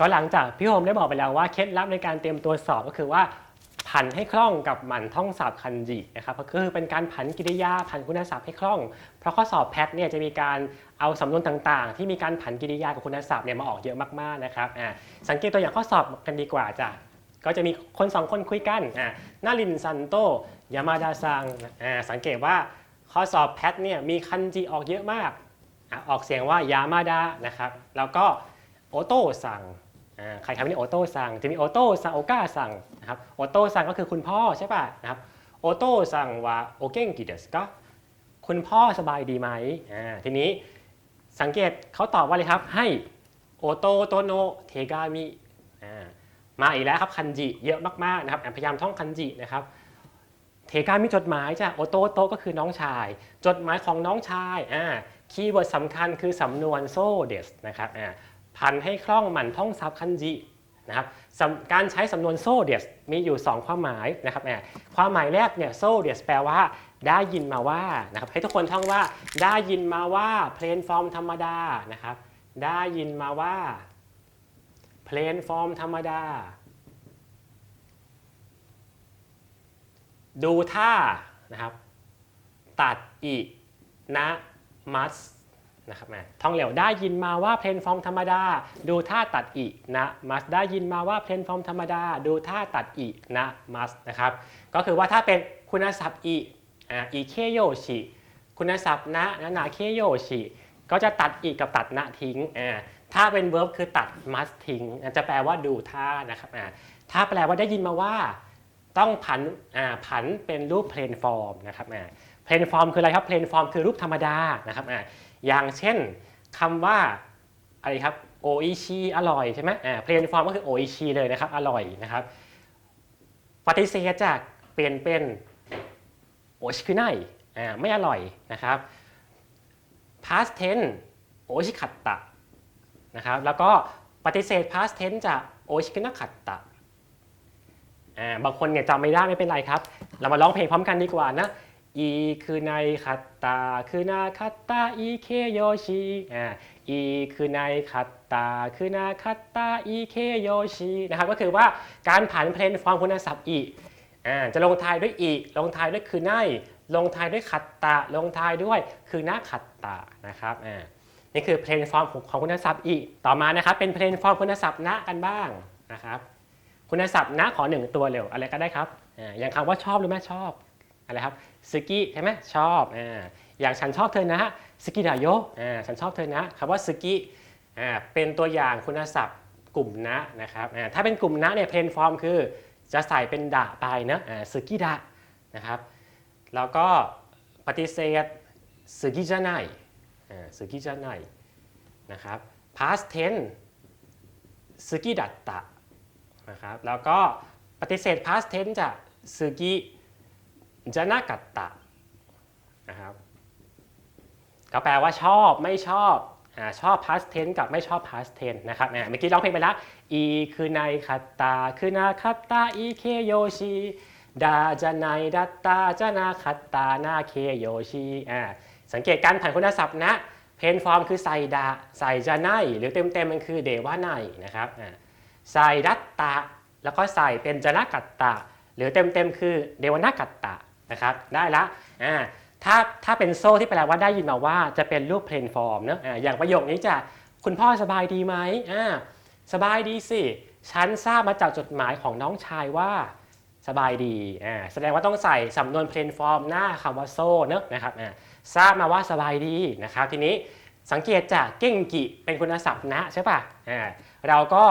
ก็หลังจากพี่โฮมได้บอกไปแล้วว่าเคล็ดลับในการเตรียมตัวสอบก็คือว่าผันให้คล่องกับหมั่นท่องศัพท์คันจินะครับก็คือเป็นการผันกิริยาผันคุณศัพท์ให้คล่อง เพราะข้อสอบแพทเนี่ยจะมีการเอาสำนวนต่างๆ ที่มีการผันกิริยากับคุณศัพท์เนี่ยมาออกเยอะมากๆนะครับอ่าสังเกตตัวอย่างข้อสอบกันดีกว่าจ้ะก็จะมีคนสองคนคุยกันอ่านารินซันโตยามาดาซังอ่าสังเกตว่าข้อสอบแพทเนี่ยมีคันจิออกเยอะมากอะออกเสียงว่ายามาดานะครับแล้วก็โอโต้ซังอ่า ใครทำนี่โอโต้สั่งจะมีโอโต้สั่งโอก้าสั่งนะครับโอโต้สั่งก็คือคุณพ่อใช่ป่ะนะครับโอโต้สั่งว่าโอเก่งกิเดสก็คุณพ่อสบายดีไหมอ่าทีนี้สังเกตเขาตอบว่าอะไรครับให้โอโตโตโนเทกามิอ่ามาอีกแล้วครับคันจิเยอะมากๆนะครับพยายามท่องคันจินะครับเทกามิจดหมายจ้ะโอโตโตก็คือน้องชาย จดหมายของน้องชายอ่าคีย์เวิร์ดสำคัญคือสำนวนโซเดสนะครับอ่า พันให้คล่องหมั่นท่องซับคันจินะครับการใช้สำนวนโซเดียสมีอยู่ 2 ความหมายนะครับแหมความหมายแรกเนี่ยโซเดียสแปลว่าได้ยินมาว่านะครับให้ทุกคนท่องว่าได้ยินมาว่าเพลนฟอร์มธรรมดานะครับได้ยินมาว่าเพลนฟอร์มธรรมดา ดูท่านะครับตัดอีนะมัส นะครับแมท่องเร็วได้ยินมาว่าเพลนฟอร์มธรรมดา ดูท่าตัดอีนะมัสได้ยินมาว่าเพลนฟอร์มธรรมดา ดูท่าตัดอีนะมัสนะครับก็คือว่าถ้าเป็นคุณศัพท์อีอ่าอีเคโยชิคุณศัพท์นะนะนาเคโยชิก็จะตัดอีกับตัดนะทิ้งอ่าถ้าเป็นเวิร์บคือตัดมัสทิ้งจะแปลว่าดูท่านะครับอ่าถ้าแปลว่าได้ยินมาว่าต้องผันอ่าผันเป็นรูปเพลนฟอร์มนะครับอ่าเพลนฟอร์มคืออะไรครับเพลนฟอร์มคือรูปธรรมดานะครับอ่า อย่างเช่นคำว่าอะไรครับโออิชิอร่อยใช่ไหมอ่าเพลนฟอร์มก็คือโออิชิเลยนะครับ อร่อยนะครับ ปฏิเสธจากเปลี่ยนเป็นโอชิคุไนอ่าไม่อร่อยนะครับ past tense โอชิคัตตะนะครับ แล้วก็ปฏิเสธ past tense จากโอชิคุนะคัตตะอ่าบางคนเนี่ยจำไม่ได้ไม่เป็นไรครับ เรามาร้องเพลงพร้อมกันดีกว่านะ อีคือในคัตตาคือนาคัตตาอีเคโยชิอ่าอีคือในคัตตาคือนาคัตตาอีเคโยชินะครับก็คือว่าการผันเพลนฟอร์มคุณศัพท์อีอ่าจะลงท้ายด้วยอีลงท้ายด้วยคือในลงท้ายด้วยคัตตาลงท้ายด้วยคือนาคัตตานะครับอ่านี่คือเพลนฟอร์มของคุณศัพท์อีต่อมานะครับเป็นเพลนฟอร์มคุณศัพท์นะกันบ้างนะครับคุณศัพท์นะขอหนึ่งตัวเร็วอะไรก็ได้ครับอ่าอย่างคำว่าชอบหรือไม่ชอบ อะไรครับสกิใช่ไหมชอบอ่าอย่างฉันชอบเธอนะสกิดาโยอ่าฉันชอบเธอนะคำว่าสกิอ่าเป็นตัวอย่างคุณศัพท์กลุ่มนะนะครับอ่าถ้าเป็นกลุ่มนะเนี่ยเพนฟอร์มคือจะใส่เป็นดะไปนะอ่าสกิดะนะครับแล้วก็ปฏิเสธสกิจะไนอ่าสกิจะไนนะครับ past tense สกิดัตตะนะครับแล้วก็ปฏิเสธ past tense จากสกิ จะนากัตตะนะครับก็แปลว่าชอบไม่ชอบอชอบ past tense กับไม่ชอบ past tense นะครับเมื่อกี้ร้องเพลงไปแล้ว อีคือในคัตตา คือนาคัตตา อีเคโยชิดาจะในดัตตาจะนาคัตตานาเคโยชิอ่าสังเกตการผันคุณศัพท์นะ เพนฟอร์มคือใส่ดาใส่จะในหรือเต็มๆมันคือเดว่าในนะครับใส่ดัตตาแล้วก็ใส่เป็นจะนากัตตาหรือเต็มๆคือเดวนากัตตะ นะครับได้ละอ่าถ้าถ้าเป็นโซ่ที่แปลว่าได้ยินมาว่าจะเป็นรูปเพลนฟอร์มเนอะอ่าอย่างประโยคนี้จะคุณพ่อสบายดีไหมอ่าสบายดีสิฉันทราบมาจากจดหมายของน้องชายว่าสบายดีอ่าแสดงว่าต้องใส่สำนวนเพลนฟอร์มหน้าคำว่าโซ่เนอะนะครับอ่าทราบมาว่าสบายดีนะครับทีนี้สังเกตจากเก้งกิเป็นคุณศัพท์นะใช่ปะอ่าเราก็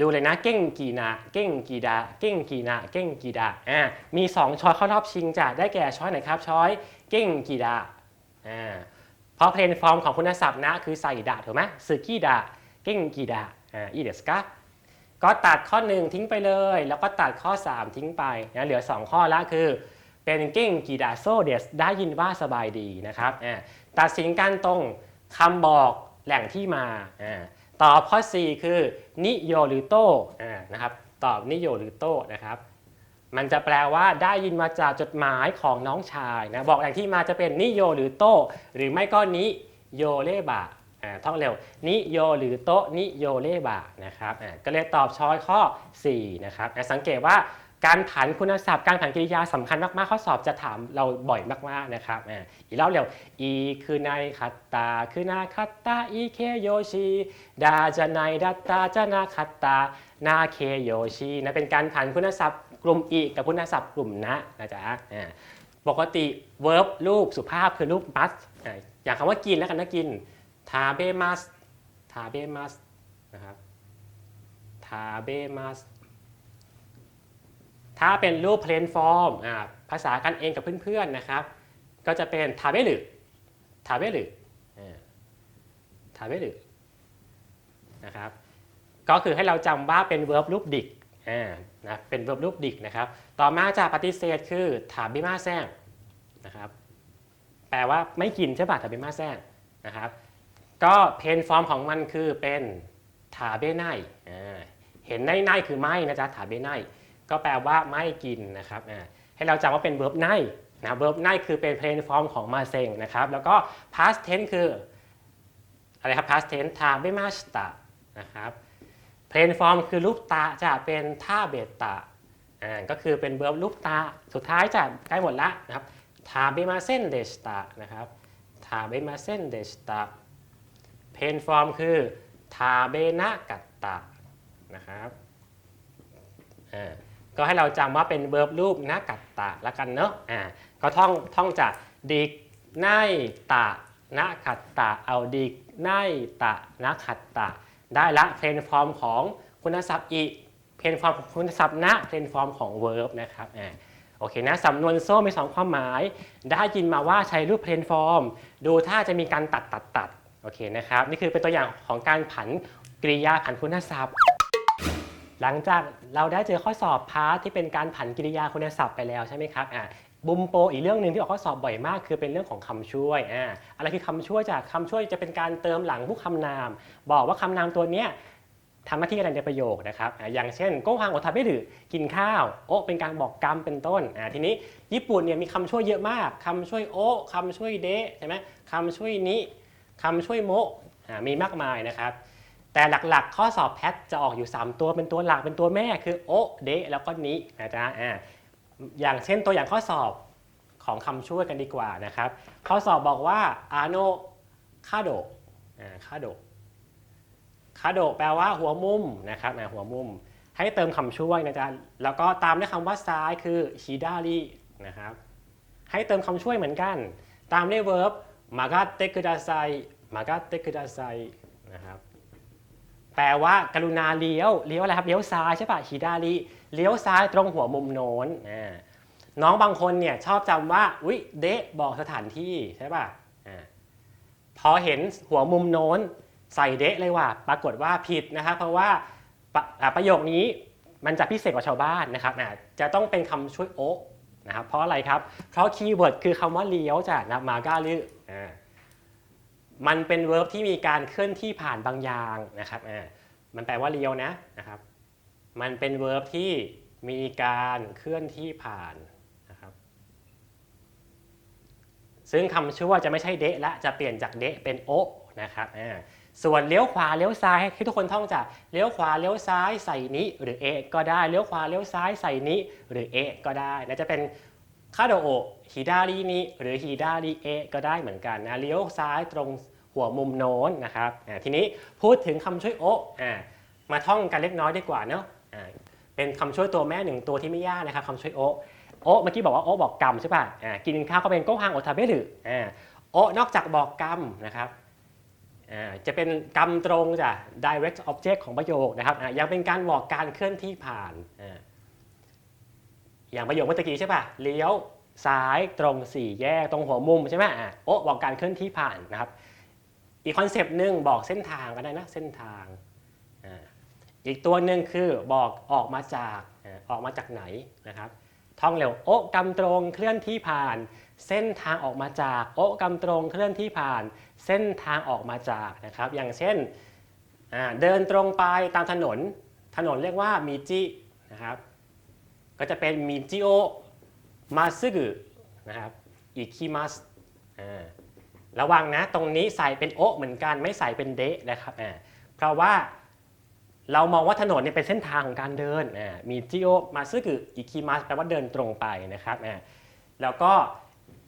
ดูเลยนะเก้งกีนาเก้งกีดาเก้งกีนาเก้งกีดาอ่ามี 2 ช้อยเข้ารอบชิงจ้ะได้แก่ช้อยไหนครับช้อยเก้งกีดาอ่าเพราะเพลนฟอร์มของคุณศัพท์นะคือใส่ดาถูกไหมสึกิดาเก้งกีดาอ่าอีเดสกะก็ตัดข้อ 1 ทิ้งไปเลย แล้วก็ตัดข้อ 3 ทิ้งไปนะเหลือ 2 ข้อละคือเป็นเก้งกีดาโซเดสได้ยินว่าสบายดีนะครับอ่าตัดสินกันตรงคำบอกแหล่งที่มาอ่า ตอบข้อ 4 คือนิโยหรือโตนะครับตอบนิโยหรือโตนะครับมันจะแปลว่าได้ยินมาจากจดหมายของน้องชายนะบอกแหล่งที่มาจะเป็นนิโยหรือโต หรือไม่ก็นิโยเลบะอ่าท่องเร็วนิโยหรือโตนิโยเลบะนะครับก็เลยตอบช้อยข้อ 4 นะครับสังเกตว่า การผันคุณศัพท์การผันกริยาสำคัญมากๆข้อสอบจะถามเราบ่อยมากๆนะครับอีกแล้วเร็วอีคือในคัตตาคือนาคัตตาอีเคโยชิดาจะในดัตตาจะนาคัตตานาเคโยชินะเป็นการผันคุณศัพท์กลุ่มอีกับคุณศัพท์กลุ่มนะนะจ๊ะอ่าปกติ verb รูปสุภาพคือรูป must อะอย่างคำว่ากินแล้วกันนะกินทาเบมัสทาเบมัสนะครับทาเบมัส ถ้าเป็นรูป plain form อะภาษากันเองกับเพื่อนๆนะครับ ก็จะเป็นทาเบหรือทาเบหรือทาเบหรือนะครับ ก็คือให้เราจำว่าเป็น verb รูปดิกอ่านะเป็น verb รูปดิกนะครับ ต่อมาจากปฏิเสธคือถาบิมาแซงนะครับ แปลว่าไม่กินใช่ป่ะถาบิมาแซงนะครับ ก็เพนฟอร์มของมันคือเป็นถาเบไนอ่าเห็นในในคือไม่นะจ๊ะถาเบไน ก็แปลว่าไม่กินนะครับให้เราจำว่าเป็น verb ไนนะ verb ไนคือเป็นเพนฟอร์มของมาเซงนะครับแล้วก็ past tense คืออะไรครับ past tense ทาเบมาสตะนะครับเพนฟอร์มคือรูปตาจะเป็นท่าเบตะอ่าก็คือเป็นเบิร์บรูปตาสุดท้ายจะใกล้หมดละนะครับทาเบมาเซนเดสตานะครับทาเบมาเซนเดสตาเพนฟอร์มคือทาเบนะกัตตะนะครับอ่า ก็ให้เราจำว่าเป็นเบิร์บรูปนะกัตตะละกันเนาะอ่าก็ท่องท่องจากดิกไนตะนะขัตตะเอาดิกไนตะนะขัตตะ ได้ละเพนฟอร์มของคุณศัพท์อีเพนฟอร์มของคุณศัพท์นะเพนฟอร์มของ verb นะครับอ่าโอเคนะสำนวนโซ่มีสองความหมาย ได้ยินมาว่าใช้รูปเพนฟอร์ม ดูถ้าจะมีการตัดตัดตัดโอเคนะครับ นี่คือเป็นตัวอย่างของการผันกริยาผันคุณศัพท์ หลังจากเราได้เจอข้อสอบพาร์ทที่เป็นการผันกริยาคุณศัพท์ไปแล้วใช่ไหมครับอ่าบุมโปอีกเรื่องหนึ่งที่ออกข้อสอบบ่อยมาก คือเป็นเรื่องของคำช่วยอ่าอะไรคือคำช่วยจากคำช่วยจะเป็นการเติมหลังผู้คำนาม บอกว่าคำนามตัวเนี้ยทำหน้าที่อะไรในประโยคนะครับอ่าอย่างเช่นก้ฮังโอทาเบดือกินข้าว โอเป็นการบอกกรรมเป็นต้นอ่าทีนี้ญี่ปุ่นเนี่ยมีคำช่วยเยอะมากคำช่วยโอะคำช่วยเดใช่ไหมคำช่วยนิคำช่วยโมอ่ามีมากมายนะครับ แต่หลักๆ ข้อสอบแพทจะออกอยู่ 3 ตัวเป็นตัวหลักเป็นตัวแม่คือโอเดะแล้วก็นินะจ๊ะอ่าอย่างเช่นตัวอย่างข้อสอบของคำช่วยกันดีกว่านะครับ ข้อสอบบอกว่าอาโนคาโดอ่าคาโดคาโดแปลว่าหัวมุมนะครับอ่าหัวมุม ให้เติมคำช่วยนะจ๊ะแล้วก็ตามด้วยคำว่าซ้ายคือชิดารินะครับ ให้เติมคำช่วยเหมือนกัน ตามด้วย verb มากาเตคุดาไซมากาเตคุดาไซนะครับ แปลว่ากรุณาเลี้ยว เลี้ยวอะไรครับ เลี้ยวซ้ายใช่ปะฮิดาริเลี้ยวซ้ายตรงหัวมุมโน้นน้องบางคนเนี่ยชอบจำว่า อุ๊ย เดะบอกสถานที่ใช่ปะอ่าพอเห็นหัวมุมโน้นใส่เดะเลยว่ะ ปรากฏว่าผิดนะครับ เพราะว่าปะประโยคนี้มันจะพิเศษกว่าชาวบ้านนะครับจะต้องเป็นคำช่วยโอะนะครับ เพราะอะไรครับ เพราะคีย์เวิร์ดคือคำว่าเลี้ยวจ้ะนะมาก้าลือ มันเป็น verb ที่มีการเคลื่อนที่ผ่านบางอย่างนะครับอ่ามันแปลว่าเลี้ยวนะนะครับ มันเป็น verb ที่มีการเคลื่อนที่ผ่านนะครับ ซึ่งคำช่วยจะไม่ใช่เดะละ จะเปลี่ยนจากเดะเป็นโอะนะครับอ่าส่วนเลี้ยวขวาเลี้ยวซ้ายให้ทุกคนท่องจากเลี้ยวขวาเลี้ยวซ้ายใส่นิหรือเอก็ได้เลี้ยวขวาเลี้ยวซ้ายใส่นิหรือเอก็ได้และจะเป็น คาโดโอฮิดารินิหรือฮิดาริเอะก็ได้เหมือนกันนะเลี้ยวซ้ายตรงหัวมุมโน้นนะครับทีนี้พูดถึงคำช่วยโอะมาท่องกันเล็กน้อยดีกว่าเนาะเป็นคำช่วยตัวแม่หนึ่งตัวที่ไม่ยากนะครับคำช่วยโอะโอะเมื่อกี้บอกว่าโอะบอกกรรมใช่ป่ะกินข้าวก็เป็นโกฮังโอทาเบะหรืออ่าโอะนอกจากบอกกรรมนะครับจะเป็นกรรมตรงจาก direct object ของประโยคนะครับยังเป็นการบอกการเคลื่อนที่ผ่าน อย่างประโยคเมื่อกี้ใช่ป่ะเลี้ยวซ้ายตรงสี่แยกตรงหัวมุมใช่ไหมอะโอ้บอกการเคลื่อนที่ผ่านนะครับ อีกคอนเซปต์หนึ่งบอกเส้นทางก็ได้นะเส้นทางอีกตัวหนึ่งคือบอกออกมาจากออกมาจากไหนนะครับ ท่องเร็วโอ้กำตรงเคลื่อนที่ผ่าน เส้นทางออกมาจากโอ้กำตรงเคลื่อนที่ผ่าน เส้นทางออกมาจากนะครับ อย่างเช่นเดินตรงไปตามถนน ถนนเรียกว่ามีจินะครับ ก็จะเป็นมิจิโอมาซึกุนะครับอิคิมัสระวังนะตรงนี้ใส่เป็นโอเหมือนกันไม่ใส่เป็นเดะนะครับเพราะว่าเรามองว่าถนนเนี่ยเป็นเส้นทางของการเดินมีจิโอมาซึกุอิคิมัสแปลว่าเดินตรงไปนะครับแล้วก็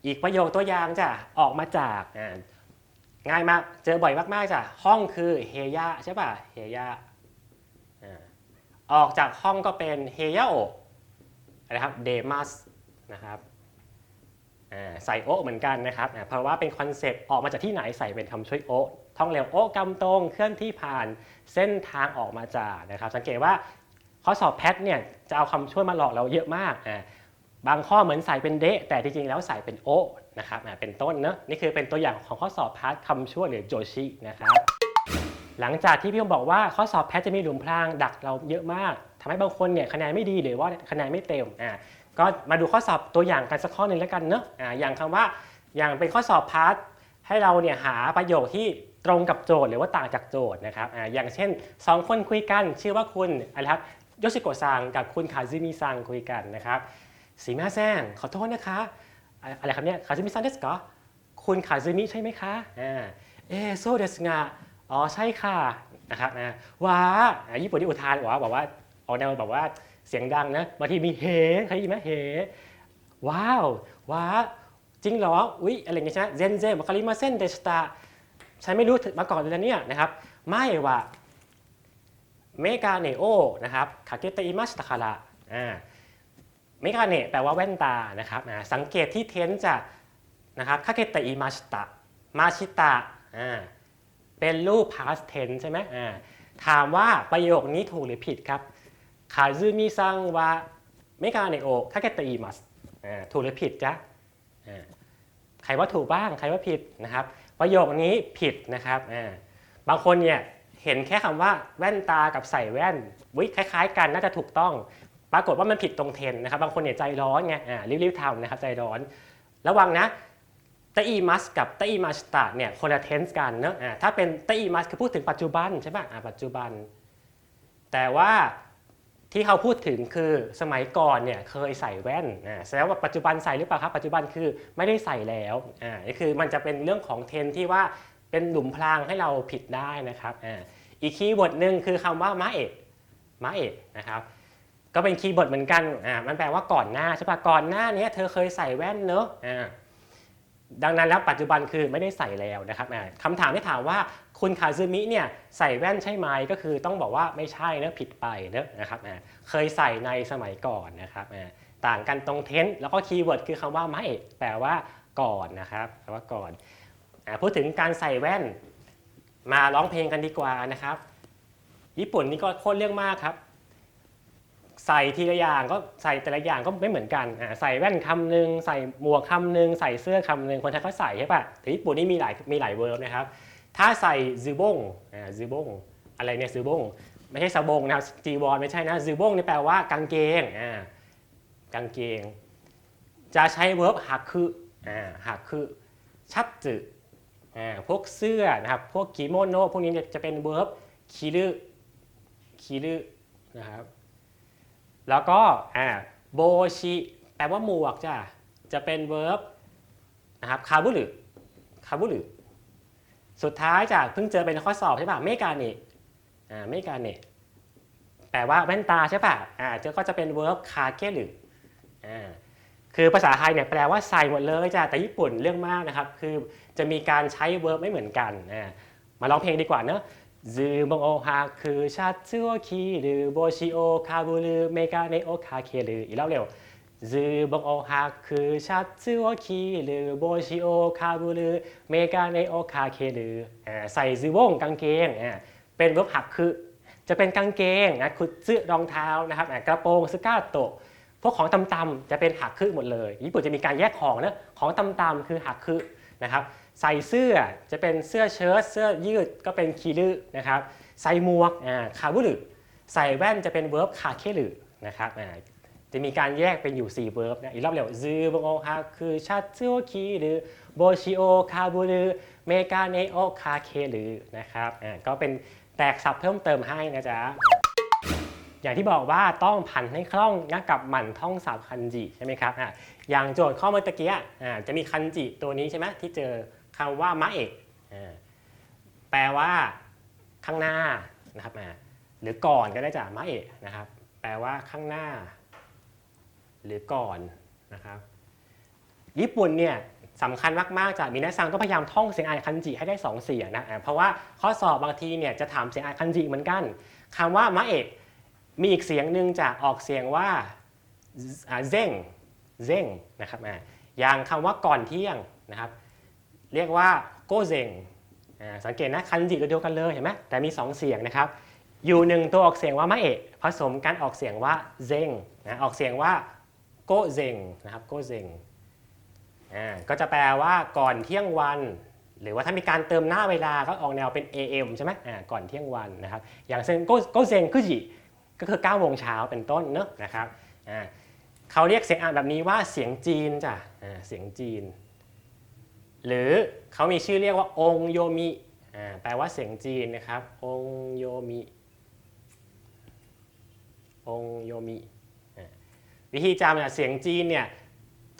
อีกประโยคตัวอย่างจะออกมาจากง่ายมากเจอบ่อยมากๆจ้ะห้องคือเฮยะใช่ป่ะเฮยะออกจากห้องก็เป็นเฮยะโอ นะครับเดมัสนะครับใส่โอเหมือนกันนะครับเพราะว่าเป็นคอนเซปต์ออกมาจากที่ไหนใส่เป็นคำช่วยโอท่องเร็วโอะกำตรงเคลื่อนที่ผ่านเส้นทางออกมาจากนะครับ สังเกตว่าข้อสอบแพทเนี่ยจะเอาคำช่วยมาหลอกเราเยอะมากบางข้อเหมือนใส่เป็นเดะแต่จริงๆแล้วใส่เป็นโอนะครับเป็นต้นเนอะนี่คือเป็นตัวอย่างของข้อสอบพาร์ทคำช่วยหรือโจชินะครับหลังจากที่พี่ผมบอกว่าข้อสอบแพทจะมีหลุมพรางดักเราเยอะมาก ทำให้บางคนเนี่ยคะแนนไม่ดีหรือว่าคะแนนไม่เต็มอ่าก็มาดูข้อสอบตัวอย่างกันสักข้อหนึ่งแล้วกันเนอะอ่าอย่างคำว่าอย่างเป็นข้อสอบพาร์ทให้เราเนี่ยหาประโยคที่ตรงกับโจทย์หรือว่าต่างจากโจทย์นะครับอ่าอย่างเช่น 2 คนคุยกันชื่อว่าคุณอะไรครับโยชิโกะซังกับคุณคาซึมิซังคุยกันนะครับสีมาแซงขอโทษนะคะ อะไรครับเนี่ยคาซึมิซังเดสกคุณคาซึมิใช่ไหมคะอ่าเอโซเดสงะอ๋อใช่ค่ะนะครับนะว้าอ่าญี่ปุ่นที่อุทานว้าบอกว่า ออกแนวแบบว่าเสียงดังนะบางทีมีเฮใครยินไหมเฮว้าวว้าจริงเหรออุ๊ยอะไรเงี้ยใช่ไหมเซนเซมาคาริมาเซนเดชตาฉันไม่รู้มาก่อนเลยนะเนี่ยนะครับไม่ว่าเมกาเนโอนะครับคาเกเตอิมัสตาคาระอ่าเมกาเนแปลว่าแว่นตานะครับอ่าสังเกตที่เทนจะนะครับคาเกเตอิมัสตามาชิตะอ่าเป็นรูป past tense ใช่ไหมอ่าถามว่าประโยคนี้ถูกหรือผิดครับ คาซึมิซังวะเมกาเนโอคาเกตอิมัสถูกหรือผิดจ๊ะใครว่าถูกบ้างใครว่าผิดนะครับ ประโยคนี้ผิดนะครับบางคนเนี่ยเห็นแค่คำว่าแว่นตากับใส่แว่นวิคล้ายๆ กันน่าจะถูกต้อง ปรากฏว่ามันผิดตรงเทนนะครับ บางคนเนี่ยใจร้อนไงอ่ารีบๆทำนะครับใจร้อน ระวังนะตอีมัสกับตอีมัสตาเนี่ยคนละเทนส์กันเนอะถ้าเป็นตอีมัสคือพูดถึงปัจจุบันใช่ป่ะปัจจุบัน แต่ว่า ที่เขาพูดถึงคือสมัยก่อนเนี่ยเคยใส่แว่นอ่าแสดงว่าปัจจุบันใส่หรือเปล่าครับปัจจุบันคือไม่ได้ใส่แล้วอ่านี่คือมันจะเป็นเรื่องของเทรนที่ว่าเป็นหลุมพรางให้เราผิดได้นะครับอ่าอีกคีย์เวิร์ดหนึ่งคือคำว่ามาเอะมาเอะนะครับก็เป็นคีย์เวิร์ดเหมือนกันอ่ามันแปลว่าก่อนหน้าใช่ปะก่อนหน้านี้เธอเคยใส่แว่นเนอะอ่าดังนั้นแล้วปัจจุบันคือไม่ได้ใส่แล้วนะครับอ่าคำถามที่ถามว่า คุณคาซึมิเนี่ยใส่แว่นใช่ไหมก็คือต้องบอกว่าไม่ใช่นะผิดไปเนอะนะครับเคยใส่ในสมัยก่อนนะครับต่างกันตรงเทนส์แล้วก็คีย์เวิร์ดคือคำว่าไม่แปลว่าก่อนนะครับแปลว่าก่อนพูดถึงการใส่แว่นมาร้องเพลงกันดีกว่านะครับ ญี่ปุ่นนี่ก็โคตรเรื่องมากครับ ใส่ทีละอย่างก็ใส่แต่ละอย่างก็ไม่เหมือนกันอ่าใส่แว่นคำหนึ่งใส่หมวกคำหนึ่งใส่เสื้อคำหนึ่งคนไทยก็ใส่ใช่ปะแต่ญี่ปุ่นนี่มีหลายมีหลายเวิร์บนะครับ ถ้าใส่ซูบงอ่าซูบงอะไรเนี่ยซูบงไม่ใช่สบงนะครับจีวรไม่ใช่นะซูบงนี่แปลว่ากางเกงอ่ากางเกง จะใช้เวิร์บหักคืออ่าหักคือชัดจึอ่าพวกเสื้อนะครับพวกกิโมโนพวกนี้จะเป็นเวิร์บคิรุคิรุนะครับแล้วก็อ่าโบชิแปลว่าหมวกจ้ะจะเป็นเวิร์บนะครับคาบุรุคาบุรุ สุดท้ายจากเพิ่งเจอเป็นข้อสอบใช่ป่ะเมกานิอ่าเมกาเนิแปลว่าแว่นตาใช่ป่ะอ่าเจอก็จะเป็น verb คาเกหรืออ่าคือภาษาไทยเนี่ยแปลว่าใส่หมดเลยจ้ะแต่ญี่ปุ่นเรื่องมากนะครับ คือจะมีการใช้ verb ไม่เหมือนกันนะมาร้องเพลงดีกว่าเนอะซูมงโอฮาคือชาตซัวคีหรือโบชิโอคาบูรือเมกาเนโอคาเคหรืออีกแล่าเร็ว ズボンを履くシャツを着る帽子をかぶるメガネをかけるอ่าใส่ズボンกางเกงอ่าเป็นเวิร์บหักคือจะเป็นกางเกงนะคุซึรองเท้านะครับอ่ากระโปรงสก้าโตะพวกของต่ำๆจะเป็นหักคือหมดเลย ญี่ปุ่นจะมีการแยกของนะของต่ำๆคือหักคือนะครับ ใส่เสื้อจะเป็นเสื้อเชิ้ตเสื้อยืดก็เป็นคีรุนะครับ ใส่หมวกอ่าคาบุรุใส่แว่นจะเป็นเวิร์บคาเครุนะครับอ่า จะมีการแยกเป็นอยู่ 4 เวิร์บนะอีกรอบเร็วซึโบโอฮาคือชัตซึโอคีหรุโบชิโอคาบุรุเมกาเนโอคาเครุนะครับอ่าก็เป็นแตกศัพท์เพิ่มเติมให้นะจ๊ะอย่างที่บอกว่าต้องผันให้คล่องนะกับหมั่นท่องศัพท์คันจิใช่ไหมครับอะอย่างโจทย์ข้อเมื่อตะกี้อ่าจะมีคันจิตัวนี้ใช่ไหมที่เจอคำว่ามะเอกอ่าแปลว่าข้างหน้านะครับอ่าหรือก่อนก็ได้จากมะเอกนะครับแปลว่าข้างหน้า หรือก่อนนะครับญี่ปุ่นเนี่ยสำคัญมาก ๆ จากมินาซังต้องพยายามท่องเสียงอ่านคันจิให้ได้ 2 เสียงนะเพราะว่าข้อสอบบางทีเนี่ยจะถามเสียงอ่านคันจิเหมือนกันคำว่ามะเอกมีอีกเสียงหนึ่งจะออกเสียงว่าเซ่งเซ่งนะครับอย่างคำว่าก่อนเที่ยงนะครับ เรียกว่าโกเซงอ่าสังเกตนะคันจิตัวเดียวกันเลยเห็นไหมแต่มี 2 เสียงนะครับอยู่หนึ่งตัวออกเสียงว่ามะเอะผสมกันออกเสียงว่าเซงนะออกเสียงว่า โกเซงนะครับโกเซงอ่าก็จะแปลว่าก่อนเที่ยงวัน หรือว่าถ้ามีการเติมหน้าเวลาก็ออกแนวเป็น AM ใช่ไหมอ่าก่อนเที่ยงวันนะครับอย่างเช่นโกโกเซงคือจิก็คือ9โมงเช้าเป็นต้นเนอะนะครับอ่าเขาเรียกเสียงอ่านแบบนี้ว่าเสียงจีนจ้ะอ่าเสียงจีน หรือเขามีชื่อเรียกว่าองโยมิอ่าแปลว่าเสียงจีนนะครับองโยมิองโยมิ วิธีจำเนี่ยเสียงจีนเนี่ย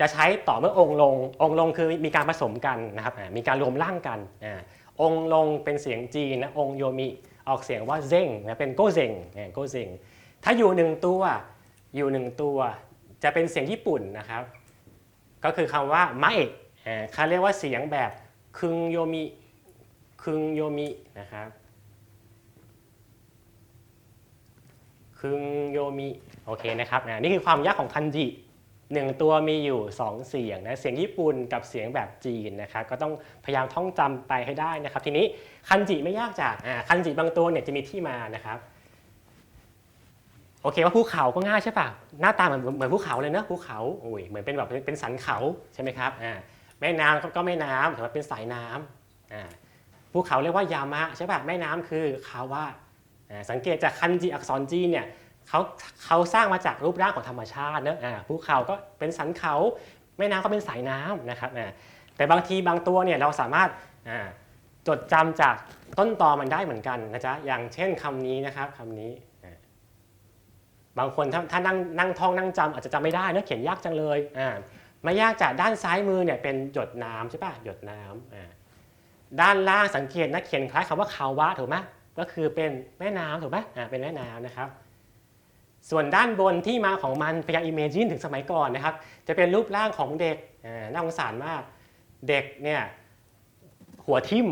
จะใช้ต่อเมื่อองค์ลง องค์ลงคือมีการผสมกันนะครับมีการรวมร่างกัน องค์ลงเป็นเสียงจีนนะองโยมิออกเสียงว่าเซ่งนะเป็นโกเซงเนี่ยโกเซงถ้าอยู่หนึ่งตัวอยู่หนึ่งตัวจะเป็นเสียงญี่ปุ่นนะครับ ก็คือคำว่ามะเอะอ่เขาเรียกว่าเสียงแบบคึงโยมิคึงโยมินะครับคึงโยมิ โอเคนะครับนี่คือความยากของคันจิหนึ่งตัวมีอยู่ 2 เสียงนะเสียงญี่ปุ่นกับเสียงแบบจีนนะครับก็ต้องพยายามท่องจำไปให้ได้นะครับ ทีนี้คันจิไม่ยากจากอ่าคันจิบางตัวเนี่ยจะมีที่มานะครับโอเคว่าภูเขาก็ง่ายใช่ปะหน้าตาเหมือนเหมือนภูเขาเลยเนอะภูเขาโอ้ยเหมือนเป็นแบบเป็นสันเขาใช่ไหมครับอ่าแม่น้ำก็ก็แม่น้ำแต่ว่าเป็นสายน้ำอ่าภูเขาเรียกว่ายามะใช่ปะแม่น้ำคือคาวะอ่าสังเกตจากคันจิอักษรจีนเนี่ย เขาเขาสร้างมาจากรูปร่างของธรรมชาตินะภูเขาก็เป็นสันเขาแม่น้ำก็เป็นสายน้ำนะครับแต่บางทีบางตัวเนี่ยเราสามารถจดจำจากต้นตอมันได้เหมือนกันนะจ๊ะอย่างเช่นคำนี้นะครับคำนี้ บางคนถ้าถ้านั่งนั่งท่องนั่งจำอาจจะจำไม่ได้เนอะเขียนยากจังเลยอ่าไม่ยากจากด้านซ้ายมือเนี่ยเป็นหยดน้ำใช่ปะหยดน้ำอ่าด้านล่างสังเกตนะเขียนคล้ายคำว่าคาวะถูกไหมก็คือเป็นแม่น้ำถูกไหมอ่าเป็นแม่น้ำนะครับ ส่วนด้านบนที่มาของมันพยายามอิมเมจินถึงสมัยก่อนนะครับ จะเป็นรูปร่างของเด็กน่าสงสารมาก เด็กเนี่ยหัวทิ่ม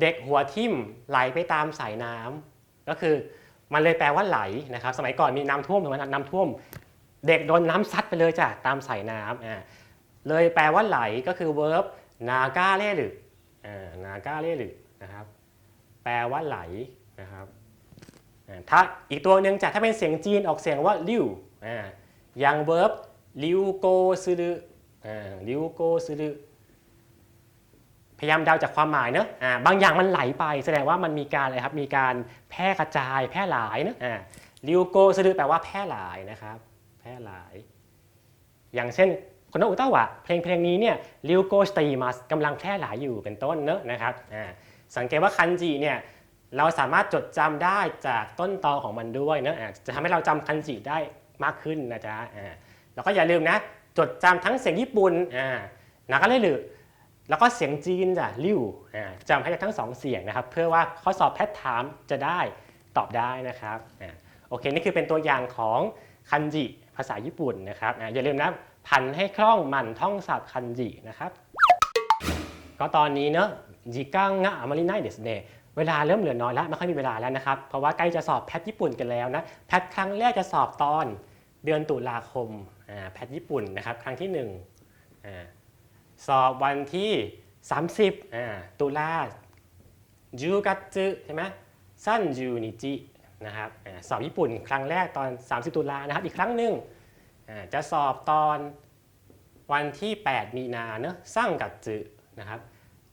เด็กหัวทิ่มไหลไปตามสายน้ำก็คือมันเลยแปลว่าไหลนะครับ สมัยก่อนมีน้ำท่วมถูกไหมน้ำท่วม เด็กโดนน้ำซัดไปเลยจ้ะตามสายน้ำเลยแปลว่าไหลก็คือ verb นาก้าเล่หรือนาก้าเล่หรือนะครับ แปลว่าไหลนะครับ ถ้าอีกตัวหนึ่งจะถ้าเป็นเสียงจีนออกเสียงว่าริวอย่าง verb ริวโกซึรุอ่าริวโกซึรุพยายามเดาจากความหมายเนอะบางอย่างมันไหลไป แสดงว่ามันมีการอะไรครับ มีการแพร่กระจายแพร่หลายเนอะอ่าริวโกซึรุแปลว่าแพร่หลายนะครับ แพร่หลาย อย่างเช่นคนโนอุตาวะเพลงเพลงนี้เนี่ยริวโกสตีมัสกำลังแพร่หลายอยู่เป็นต้นเนอะนะครับสังเกตว่าคันจิเนี่ย เราสามารถจดจำได้จากต้นตอของมันด้วยเนอะจะทำให้เราจำคันจิได้มากขึ้นนะจ๊ะอ่าแล้วก็อย่าลืมนะ จดจำทั้งเสียงญี่ปุ่นนาคาเลหรือแล้วก็เสียงจีนจ้ะริวจำให้ได้ทั้งสองเสียงนะครับ เพื่อว่าข้อสอบแพทถามจะได้ตอบได้นะครับโอเค นี่คือเป็นตัวอย่างของคันจิภาษาญี่ปุ่นนะครับอย่าลืมนะพันให้คล่องหมันท่องศัพท์คันจินะครับ ก็ตอนนี้เนอะจิกังงะอามาริไนเดสเน เวลาเริ่มเหลือน้อยแล้วไม่ค่อยมีเวลาแล้วนะครับ เพราะว่าใกล้จะสอบแพทญี่ปุ่นกันแล้วนะแพทครั้งแรกจะสอบตอนเดือนตุลาคมแพทญี่ปุ่นนะครับครั้งที่1อ่าสอบวันที่ 30ตุลาจูกัตสึใช่ไหมสั้นจูนิจินะครับอสอบญี่ปุ่นครั้งแรกตอน 30 ตุลานะครับอีกครั้งหนึ่งจะสอบตอนวันที่ 8 มีนาเนอะสั่งกัตสึนะครับ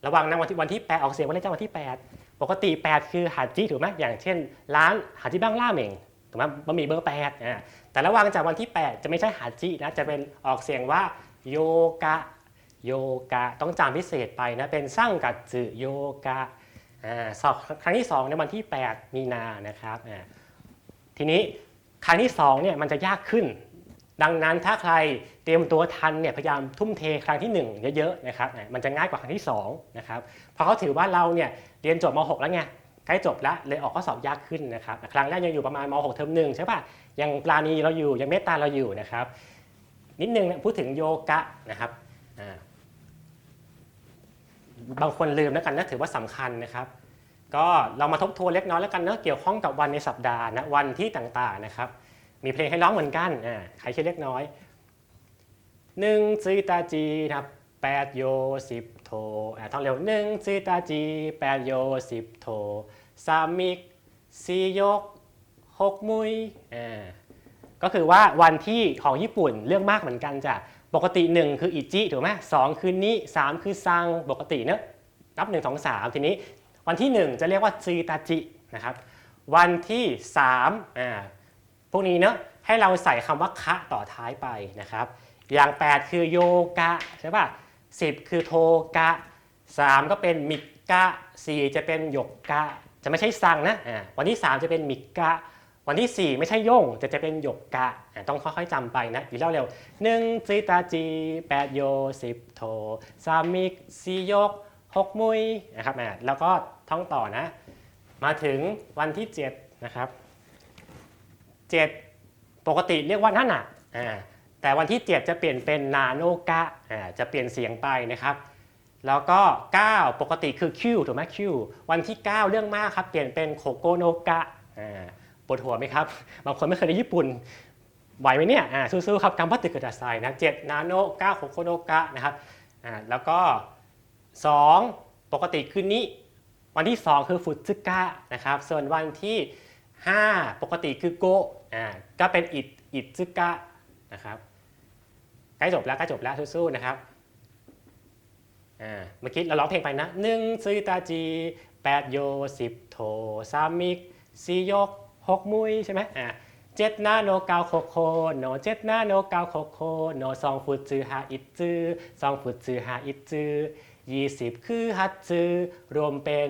ระวังนะวันที่วันที่ 8 ออกเสียงวันเลขจ้าวันที่ 8 ปกติ 8 คือฮาจิถูกไหมอย่างเช่น ร้านฮาจิบ้างล่าเหม่งถูกไหมบะหมี่เบอร์8อ่าแต่ระวังจากวันที่ 8 จะไม่ใช่ฮาจินะจะเป็นออกเสียงว่าโยกะโยกะต้องจำพิเศษไปนะเป็นสร้างกัตสึโยกะอ่าสอบครั้งที่ 2 ในวันที่ 8 มีนานะครับทีนี้ครั้งที่2เนี่ยมันจะยากขึ้น ดังนั้นถ้าใคร เตรียมตัวทันเนี่ยพยายามทุ่มเทครั้งที่ 1 เยอะๆนะครับมันจะง่ายกว่าครั้งที่2นะครับเพราะเขาถือว่าเราเนี่ยเรียนจบม .6 แล้วไงใกล้จบแล้วเลยออกข้อสอบยากขึ้นนะครับครั้งแรกยังอยู่ประมาณม .6 เทอมหนึ่งใช่ป่ะยังปราณีเราอยู่ยังเมตตาเราอยู่นะครับ นิดนึงพูดถึงโยกะนะครับบางคนลืมแล้วกันนะถือว่าสำคัญนะครับก็เรามาทบทวนเล็กน้อยแล้วกันเนอะเกี่ยวข้องกับวันในสัปดาห์นะวันที่ต่างๆนะครับมีเพลงให้ร้องเหมือนกันใครเชื่อเล็กน้อย หนึ่งซีตาจีนะครับแปดโยสิบโทอ่าท่องเร็วหนึ่งซีตาจีแปดโยสิบโทสามมิกสี่ยกหกมุยอ่าก็คือว่าวันที่ของญี่ปุ่นเรื่องมากเหมือนกันจ้ะปกติ 1 คืออิจิถูกไหมสองคือนิสามคือซังปกติเนอะนับ 1 2 3 ทีนี้ วันที่ 1 จะเรียกว่าซีตาจินะครับ วันที่3อ่าพวกนี้เนอะ ให้เราใส่คำว่าคะต่อท้ายไปนะครับ อย่าง 8 คือโยกะใช่ป่ะ10 คือโทกะ 3 ก็เป็นมิกะ 4 จะเป็นหยกกะ จะไม่ใช่ซังนะวันที่ 3 จะเป็นมิกะ วันที่ 4 ไม่ใช่ย่งจะจะเป็นหยกกะ ต้องค่อยๆจำไปนะอีกแล้วเร็วหนึ่งซีตาจีแปดโยสิบโทสามมิกสี่ยกหกมุยนะครับแล้วก็ท่องต่อนะ มาถึงวันที่ 7 นะครับ 7 ปกติเรียกว่านั่นน่ะแต่วันที่ 7 จะเปลี่ยนเป็นนาโนกะจะเปลี่ยนเสียงไปนะครับ แล้วก็ 9 ปกติคือคิวถูกไหมคิววันที่ 9 เรื่องมากครับ เปลี่ยนเป็นโคโกโนกะปวดหัวไหมครับ บางคนไม่เคยได้ญี่ปุ่นไหวไหมเนี่ยอ่าสู้ๆครับกัมพัติกระดาษทรายนะ7นาโน9โคโกโนกะนะครับแล้วก็ 2 ปกติคือนี้ วันที่ 2 คือฟุตซึกะนะครับ ส่วนวันที่ 5 ปกติคือโก อ่าก็เป็นอิดอิดซึกะนะครับใกล้จบแล้วใกล้จบแล้วสู้ๆนะครับอ่าเมื่อกี้เราร้องเพลงไปนะหนึ่งซึตาจีแปดโยสิบโทสามิกสี่ยกหกมุยใช่ไหมอ่าเจ็ดนาโนเกาโคโคโนเจ็ดนาโนเกาโคโคโนสองฟุตจือฮาอิดจือสองฟุตจือฮาอิดจือ20คือฮัตซึรวมเป็น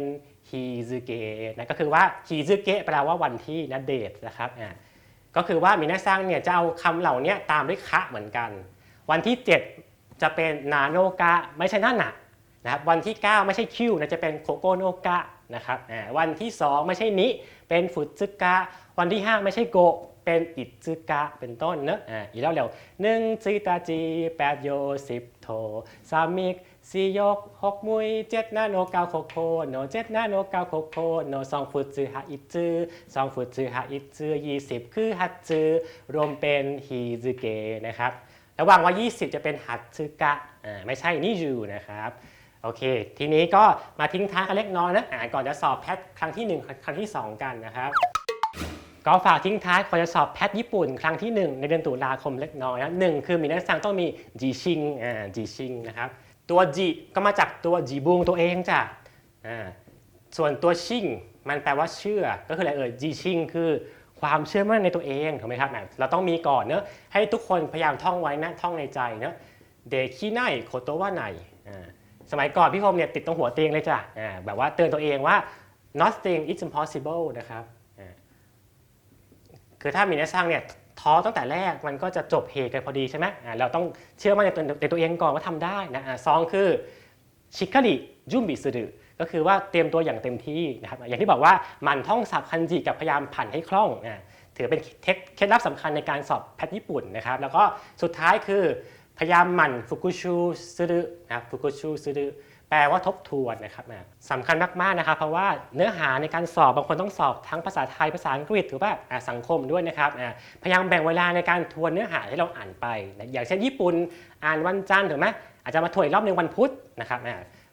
ฮีซึเกะนะก็คือว่าฮีซึเกะแปลว่าวันที่นะเดทนะครับอ่า ก็คือว่ามินาซังเนี่ยจะเอาคำเหล่านี้ตามด้วยคะเหมือนกัน วันที่ 7 จะเป็นนาโนกะไม่ใช่นั่นนะนะครับวันที่ 9 ไม่ใช่คิวนะจะเป็นโคโกโนกะนะครับวันที่ 2 ไม่ใช่นิเป็นฟุตซึกะ วันที่ 5 ไม่ใช่โกเป็นอิตซึกะเป็นต้นเนอะอ่าอีกแล้วเร็วหนึ่งซีตาจีแปดโยสิบโทสามิก สี่ยกหกมุยเจ็ดนาโนเก้าโคโคโนเจ็ดนาโนเก้าโคโคโนสองฟุตจือฮาอิจือสองฟุตจือฮาอิจือยี่สิบคือฮัตจือรวมเป็นฮีซึเกะนะครับระหว่างว่า 20 จะเป็นฮัตซึกะไม่ใช่นิจูนะครับโอเค ทีนี้ก็มาทิ้งท้ายกันเล็กน้อยนะก่อนจะสอบแพทครั้งที่ 1 ครั้งที่ 2 กันนะครับก็ฝากทิ้งท้ายก่อนจะสอบแพทญี่ปุ่น ครั้งที่ 1 ในเดือนตุลาคมเล็กน้อยนะหนึ่งคือมีนักสังต้องมีจีชิงอ่าจีชิงนะครับ ตัวจีก็มาจากตัวจีบุงตัวเองจ้ะอ่าส่วนตัวชิงมันแปลว่าเชื่อ ก็คืออะไรเอ่ยจีชิงคือความเชื่อมั่นในตัวเองถูกไหมครับเราต้องมีก่อนเนอะให้ทุกคนพยายามท่องไว้นะท่องในใจเนอะเดคิไนโคโตวะไนอ่าสมัยก่อนพี่คมเนี่ยติดตรงหัวเตียงเลยจ้ะอ่าแบบว่าเตือนตัวเองว่า nothing is impossible นะครับคือถ้ามีนักสร้างเนี่ย ท้อตั้งแต่แรกมันก็จะจบเหตุกันพอดีใช่ไหมเราต้องเชื่อมั่นในตัวในตัวเองก่อนว่าทำได้นะอ่าสองคือชิคาริจุมบิสุดก็คือว่าเตรียมตัวอย่างเต็มที่นะครับอย่างที่บอกว่าหมันท่องศัพท์คันจิกับพยายามผันให้คล่องอ่าถือเป็นเคล็ดลับสำคัญในการสอบแพทญี่ปุ่นนะครับแล้วก็สุดท้ายคือพยายามหมั่นฟุกุชูซึรุนะฟุกุชูซึรุ แปลว่าทบทวนนะครับสำคัญมากๆนะครับ เพราะว่าเนื้อหาในการสอบบางคนต้องสอบทั้งภาษาไทยภาษาอังกฤษถือว่าสังคมด้วยนะครับพยายามแบ่งเวลาในการทวนเนื้อหาที่เราอ่านไปนะอย่างเช่นญี่ปุ่นอ่านวันจันทร์ถูกไหมอาจจะมาทวนอีกรอบหนึ่งวันพุธนะครับ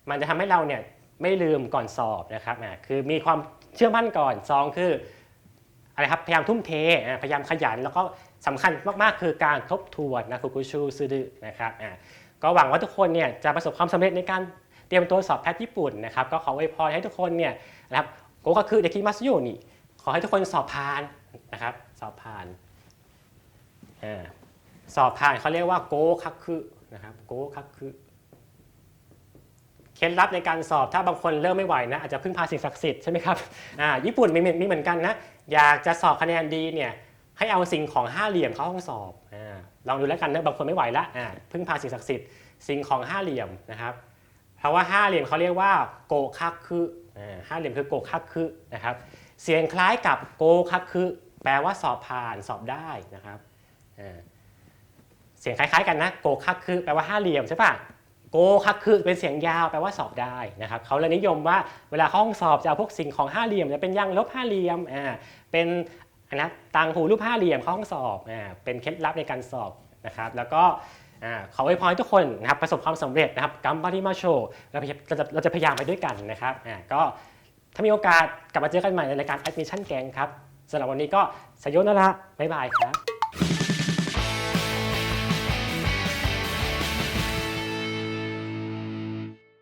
มันจะทำให้เราเนี่ยไม่ลืมก่อนสอบนะครับคือมีความเชื่อมั่นก่อนสองคืออะไรครับพยายามทุ่มเทพยายามขยัน แล้วก็สำคัญมากๆ คือการทบทวนนะฟุกุชูซึดึนะครับก็หวังว่าทุกคนเนี่ยจะประสบความสำเร็จในการ รียมตัวสอบแพทย์ญี่ปุ่นนะครับก็ขออวยพรให้ทุกคนเนี่ยนะครับโกก็คือเดคิมัสโยนี่ขอให้ทุกคนสอบผ่านนะครับสอบผ่านอสอบผ่านเขาเรียกว่าโกคักคือนะครับโกคักคือเคล็ดลับในการสอบถ้าบางคนเริ่มไม่ไหวนะอาจจะพึ่งพาสิ่งศักดิ์สิทธิ์ใช่ไหมครับอ่าญี่ปุ่นมีมีเหมือนกันนะอยากจะสอบคะแนนดีเนี่ยให้เอาสิ่งของห้าเหลี่ยมเข้าห้องสอบอ่อ่าลองดูแล้วกันนะบางคนไม่ไหวละอ่าพึ่งพาสิ่งศักดิ์สิทธิ์สิ่งของห้าเหลี่ยมนะครับ เพราะว่าห้าเหลี่ยมเขาเรียกว่าโกคักคืออ่าห้าเหลี่ยมคือโกคักคือนะครับ เสียงคล้ายกับโกคักคือแปลว่าสอบผ่านสอบได้นะครับอ่าเสียงคล้ายๆกันนะโกคักคือแปลว่าห้าเหลี่ยมใช่ปะโกคักคือเป็นเสียงยาวแปลว่าสอบได้นะครับเขาเลยนิยมว่าเวลาเข้าห้องสอบจะเอาพวกสิ่งของห้าเหลี่ยมจะเป็นยางลบห้าเหลี่ยมอ่าเป็นอันนะต่างหูรูปห้าเหลี่ยมเข้าห้องสอบอ่าเป็นเคล็ดลับในการสอบนะครับ แล้วก็อ่า ขออวยพรให้ทุกคนนะครับประสบความสำเร็จนะครับกัมบาริมาโชเราเราจะเราจะพยายามไปด้วยกันนะครับก็ถ้ามีโอกาสกลับมาเจอกันใหม่ในรายการ Admission Gang ครับสำหรับวันนี้ก็สยโยนาระบ๊ายบายครับ